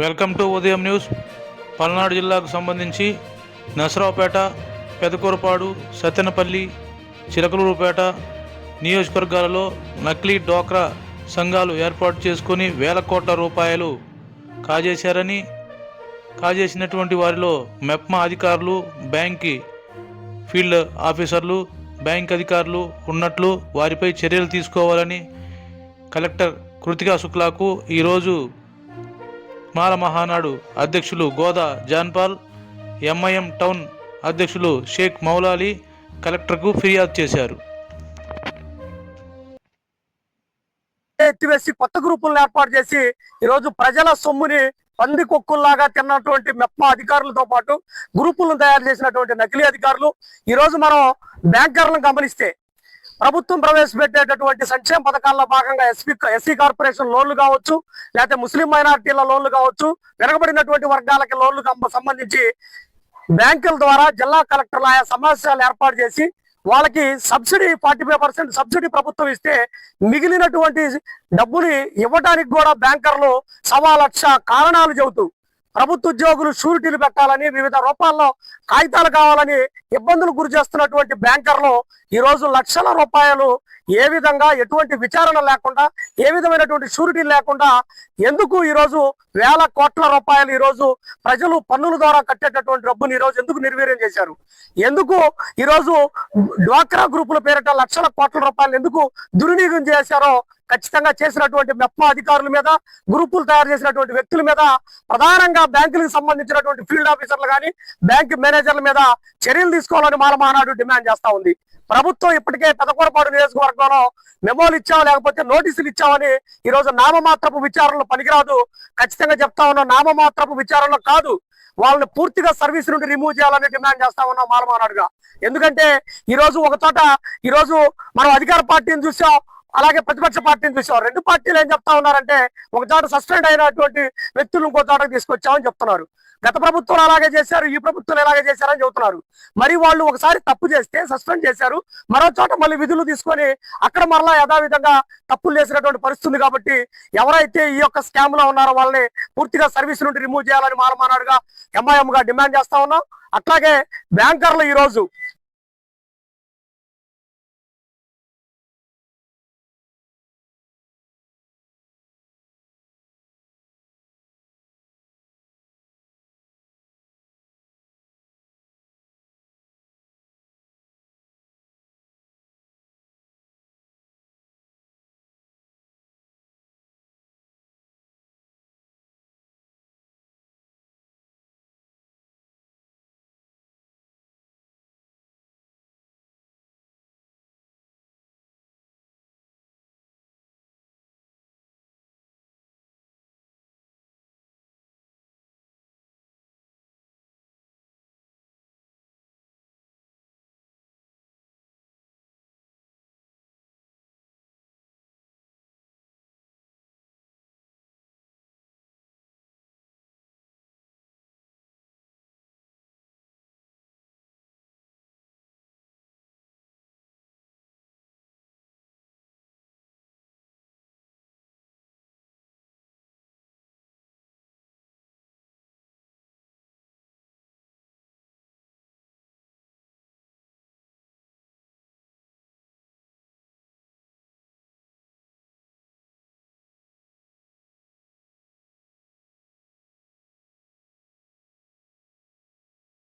Welcome to Udayam news. Palnadu జిల్లాకు సంబంధించి నసరావుపేట పెదకూరపాడు సత్తెనపల్లి చిలకలూరుపేట నియోజకవర్గాలలో నకిలీ డోక్రా సంఘాలు ఏర్పాటు చేసుకుని వేల కోట్ల రూపాయలు కాజేశారని కాజేసినటువంటి వారిలో మెప్మా అధికారులు బ్యాంకి ఫీల్డ్ ఆఫీసర్లు బ్యాంక్ అధికారులు ఉన్నట్లు వారిపై చర్యలు తీసుకోవాలని కలెక్టర్ కృతికా శుక్లాకు ఈరోజు మాల మహానాడు అధ్యక్షులు గోదా జాన్పాల్ ఎంఐఎం టౌన్ అధ్యక్షులు షేక్ మౌలాలి కలెక్టర్కు ఫిర్యాదు చేశారు. ఎత్తివేసి కొత్త గ్రూపులను ఏర్పాటు చేసి ఈరోజు ప్రజల సొమ్ముని పంది కొక్కుల్లాగా తిన్నటువంటి మెప్ప అధికారులతో పాటు గ్రూపులను తయారు చేసినటువంటి నకిలీ అధికారులు. ఈరోజు మనం బ్యాంకర్లను గమనిస్తే ప్రభుత్వం ప్రవేశపెట్టేటటువంటి సంక్షేమ పథకాల్లో భాగంగా ఎస్పీ ఎస్సీ కార్పొరేషన్ లోన్లు కావచ్చు లేకపోతే ముస్లిం మైనార్టీల లోన్లు కావచ్చు వెనకబడినటువంటి వర్గాలకి లోన్లు సంబంధించి బ్యాంకుల ద్వారా జిల్లా కలెక్టర్లు ఆయా సమావేశాలు ఏర్పాటు చేసి వాళ్ళకి subsidy forty five percent subsidy ప్రభుత్వం ఇస్తే మిగిలినటువంటి డబ్బుని ఇవ్వడానికి కూడా బ్యాంకర్లు సవా లక్ష కారణాలు చెబుతూ ప్రభుత్వ ఉద్యోగులు షూరిటీలు పెట్టాలని వివిధ రూపాల్లో కాగితాలు కావాలని ఇబ్బందులు గురి చేస్తున్నటువంటి బ్యాంకర్లు ఈ రోజు లక్షల రూపాయలు ఏ విధంగా ఎటువంటి విచారణ లేకుండా ఏ విధమైనటువంటి షూరిటీ లేకుండా ఎందుకు ఈ రోజు వేల కోట్ల రూపాయలు ఈ రోజు ప్రజలు పన్నుల ద్వారా కట్టేటటువంటి డబ్బుని ఈ రోజు ఎందుకు నిర్వీర్యం చేశారు? ఎందుకు ఈ రోజు డ్వాక్రా గ్రూపుల పేరిట లక్షల కోట్ల రూపాయలు ఎందుకు దుర్వినియోగం చేశారో ఖచ్చితంగా చేసినటువంటి మెప్ప అధికారుల మీద గ్రూపులు తయారు చేసినటువంటి వ్యక్తుల మీద ప్రధానంగా బ్యాంకులకు సంబంధించినటువంటి ఫీల్డ్ ఆఫీసర్లు కానీ బ్యాంక్ మేనేజర్ల మీద చర్యలు తీసుకోవాలని మాల మానాడు డిమాండ్ చేస్తా ఉంది. ప్రభుత్వం ఇప్పటికే పెదకూరపాడు నియోజకవర్గంలో మెమోలు ఇచ్చాం లేకపోతే నోటీసులు ఇచ్చావని ఈ రోజు నామమాత్రపు విచారణలు పనికిరాదు. ఖచ్చితంగా చెప్తా ఉన్నాం నామమాత్రపు విచారణలు కాదు. వాళ్ళని పూర్తిగా సర్వీస్ నుండి రిమూవ్ చేయాలని డిమాండ్ చేస్తా ఉన్నాం మాలమానాడుగా. ఎందుకంటే ఈరోజు ఒక చోట ఈరోజు మనం అధికార పార్టీని చూసాం. అలాగే ప్రతిపక్ష పార్టీని చూసాం రెండు పార్టీలు ఏం చెప్తా ఉన్నారంటే ఒక చోట సస్పెండ్ అయినటువంటి వ్యక్తులు ఇంకో చోటకి తీసుకొచ్చామని చెప్తున్నారు. గత ప్రభుత్వం అలాగే చేశారు ఈ ప్రభుత్వం ఎలాగే చేశారని చెబుతున్నారు. మరి వాళ్ళు ఒకసారి తప్పు చేస్తే సస్పెండ్ చేశారు మరో చోట మళ్ళీ విధులు తీసుకొని అక్కడ మరలా యథావిధంగా తప్పులు చేసినటువంటి పరిస్థితి ఉంది కాబట్టి ఎవరైతే ఈ యొక్క స్కామ్లో ఉన్నారో వాళ్ళని పూర్తిగా సర్వీస్ నుండి రిమూవ్ చేయాలని మారమానాడుగా ఎంఐఎం గా డిమాండ్ చేస్తా ఉన్నాం. అట్లాగే బ్యాంకర్లు ఈ రోజు